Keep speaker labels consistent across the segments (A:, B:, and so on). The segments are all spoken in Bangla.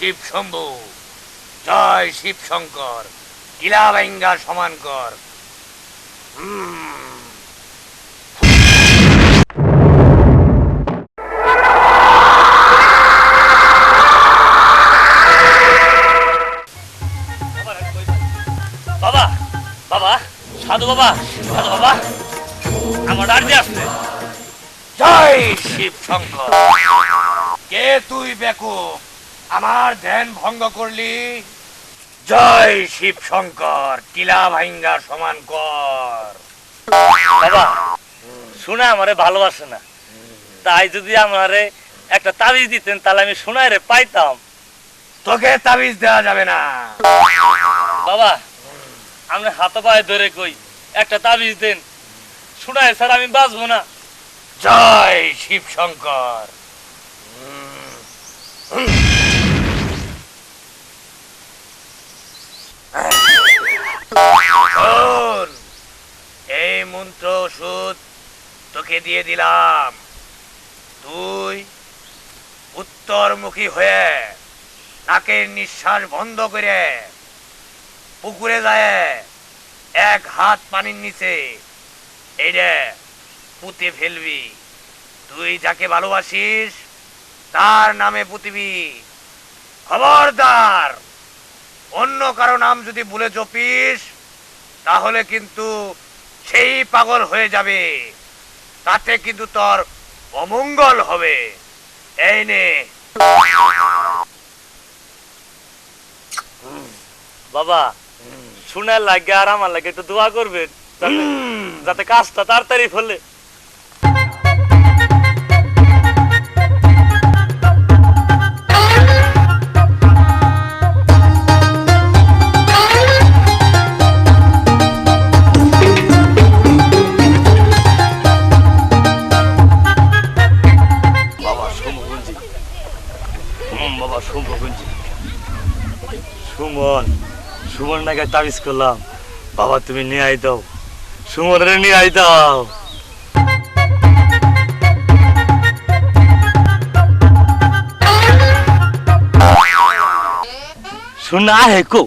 A: শিব শম্ভু। জয় শিব শঙ্কর। কিলা বাইঙ্গা সমান কর।
B: বাবা বাবা সাধু বাবা সাধু বাবা আমার ডাকতে আসছে
A: জয় শিব শঙ্কর। কে তুই বেকুব? আমার ধ্যান ভঙ্গ করলি? জয় শিব শঙ্কর টিলা ভাইঙ্গা সমান কর।
B: বাবা শুনে আমারে ভালোবাসে না। তাই যদি আমারে একটা তাবিজ দিতেন তাহলে আমি শোনায় রে পাইতাম।
A: তোকে তাবিজ দেওয়া যাবে না।
B: বাবা আপনি হাতে পায়ে ধরে কই একটা তাবিজ দেন। শোনায় স্যার আমি বাঁচবো না।
A: জয় শিব শঙ্কর শোন, এই মন্ত্র ওষুধ তোকে দিয়ে দিলাম। তুই উত্তরমুখী হয়ে নাকের নিঃশ্বাস বন্ধ করে পুকুরে যায়, এক হাত পানির নিচে এইটা পুঁতে ফেলবি। তুই যাকে ভালোবাসিস, তার নামে পুঁতিবি। খবরদার, অন্য কারও নাম যদি ভুলে জপিস তাহলে কিন্তু সেই পাগল হয়ে যাবে। তাতে কিন্তু তোর অমঙ্গল হবে। এই নে।
B: বাবা শুনে লাগে আর আমার লাগে একটু দোয়া করবেন। যাতে যাতে কাজটা তাড়াতাড়ি ফলে সুমন নাকি তাবিজ করলাম। বাবা, তুমি নিয়ে আই দাও। সুমনের নিয়ে আই দাও। শোনা হে কো।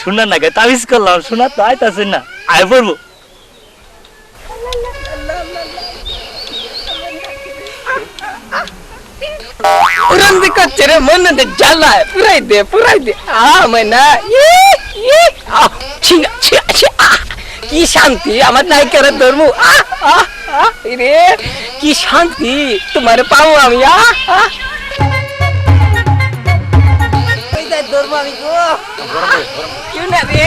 B: শোনা নাকি তাবিজ করলাম শোনা তো আইতাছে না। আয় পড়ব
C: উড়ন্দি করছে রে মনে দে, জ্বালায়। পুরাই দে পুরাই দে। আ, ময়না কি? শান্তি? আমার নায়িকার ধর্ম রে, কি শান্তি? তোমার পাও আমি ধর্ম আমি কেউ না রে।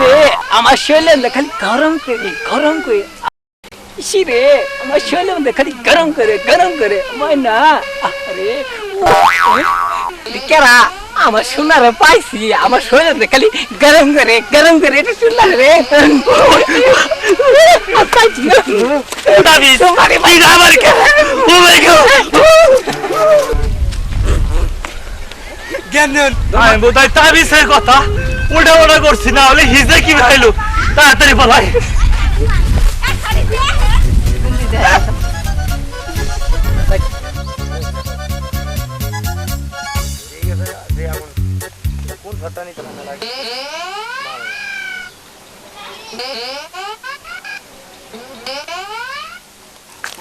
C: রে, আমার শরীরে খালি গরম করে গরম করে। ইসি রে, আমার শরীরের মধ্যে খালি গরম করে গরম করে। আমার না আরে কেরা আমার সোনারে পাইছি আমার মধ্যে খালি গরম করে গরম করে এটা সোনার রে।
B: কথা উল্টা উল্টা করছি না হলে হিজে কি ভাইলো তাড়াতাড়ি বলাই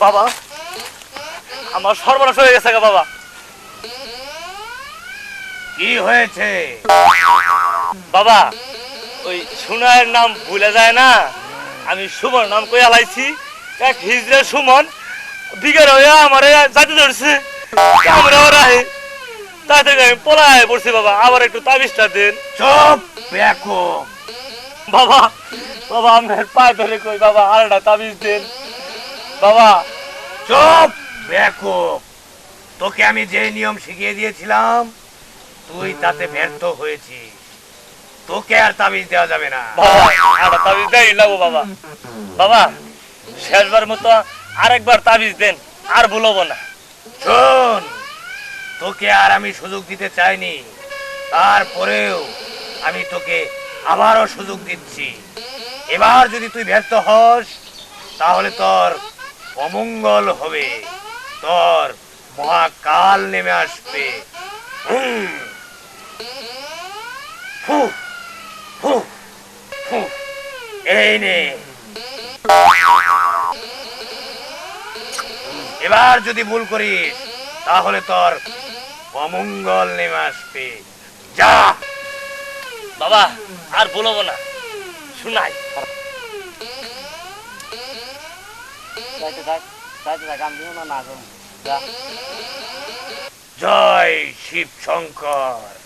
B: বাবা আমার সর্বনাশ হয়ে গেছে বাবা।
A: কি হয়েছে?
B: বাবা ওই সুনায়ের নাম ভুলে যায় না? আমি সুমন নাম কই আলাইছি এক হিজড়ে সুমন বিকেল হয়ে আমারে যাতে ধরছে। আমরা ওরা তাই থেকে আমি পলায় পড়ছি বাবা। আবার একটু তাবিজটা দেন।
A: চুপ বেকো।
B: বাবা বাবা আপনার পায়ে ধরে কই বাবা আরেকটা তাবিজ দেন। বাবা।
A: চুপ বেকো তোকে আমি যে নিয়ম শিখিয়ে দিয়েছিলাম তুই তাতে ব্যর্থ হয়েছিস। তোকে আর তাবিজ দেওয়া যাবে না।
B: বাবা তাবিজ দেই লাগবো বাবা। বাবা শেষবার মতো আরেকবার তাবিজ দেন আর ভুলবো না।
A: শোন তোকে আর আমি সুযোগ দিতে চাইনি। তারপরেও আমি তোকে আবারও সুযোগ দিচ্ছি। এবার যদি তুই ব্যর্থ হস তাহলে তোর অমঙ্গল হবে। তোর মহাকাল নেমে আসবে। এই নে। এবার যদি ভুল করিস, তাহলে তোর অমঙ্গল নেমে আসবে। যা।
B: বাবা, আর বলব না। শোনাই।
A: জয় শিব শঙ্কর